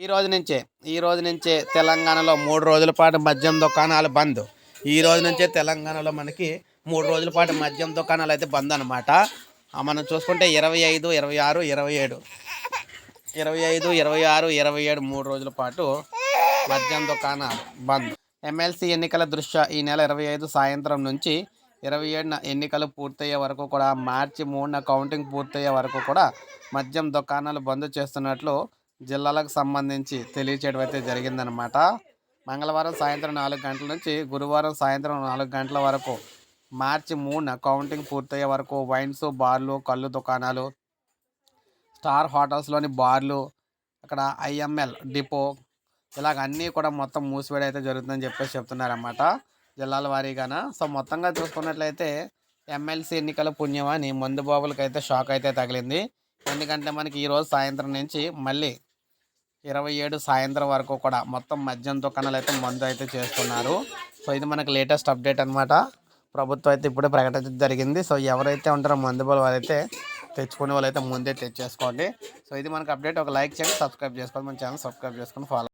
ఈ రోజు నుంచే ఈ రోజు నుంచే తెలంగాణలో మూడు రోజుల పాటు మద్యం దుకాణాలు బంద్. ఈ రోజు నుంచే తెలంగాణలో మనకి మూడు రోజుల పాటు మద్యం దుకాణాలు అయితే బంద్ అనమాట మనం చూసుకుంటే ఇరవై ఐదు ఇరవై ఆరు ఇరవై ఏడు. ఇరవై ఐదు ఇరవై ఆరు ఇరవై ఏడు మూడు రోజుల పాటు మద్యం దుకాణాలు బంద్. ఎమ్మెల్సీ ఎన్నికల దృష్ట్యా ఈ నెల ఇరవై ఐదు సాయంత్రం నుంచి ఇరవై ఏడున ఎన్నికలు పూర్తయ్యే వరకు కూడా మార్చి మూడున కౌంటింగ్ పూర్తయ్యే వరకు కూడా మద్యం దుకాణాలు బంద్ చేస్తున్నట్లు జిల్లాలకు సంబంధించి తెలియచేయడం అయితే జరిగిందనమాట మంగళవారం సాయంత్రం నాలుగు గంటల నుంచి గురువారం సాయంత్రం నాలుగు గంటల వరకు మార్చి మూడున కౌంటింగ్ పూర్తయ్యే వరకు వైన్స్ బార్లు కళ్ళు దుకాణాలు స్టార్ హోటల్స్లోని బార్లు అక్కడ ఐఎంఎల్ డిపో ఇలాగ అన్నీ కూడా మొత్తం మూసివేయడం అయితే జరుగుతుందని చెప్పేసి చెప్తున్నారన్నమాట జిల్లాల వారీగాన. సో మొత్తంగా చూసుకున్నట్లయితే ఎమ్మెల్సీ ఎన్నికల పుణ్యమని మందు బాబులకి అయితే షాక్ అయితే తగిలింది. ఎందుకంటే మనకి ఈరోజు సాయంత్రం నుంచి మళ్ళీ ఇరవై ఏడు సాయంత్రం వరకు కూడా మొత్తం మద్యం దుకాణాలు అయితే మందు అయితే చేస్తున్నారు. సో ఇది మనకి లేటెస్ట్ అప్డేట్ అనమాట ప్రభుత్వం అయితే ఇప్పుడే ప్రకటించడం జరిగింది. సో ఎవరైతే ఉంటారో మందు వాళ్ళైతే తెచ్చుకునే వాళ్ళైతే ముందే తెచ్చేసుకోండి. సో ఇది మనకి అప్డేట్. ఒక లైక్ చేయండి సబ్స్క్రైబ్ చేసుకోండి. మన ఛానల్ సబ్స్క్రైబ్ చేసుకొని ఫాలో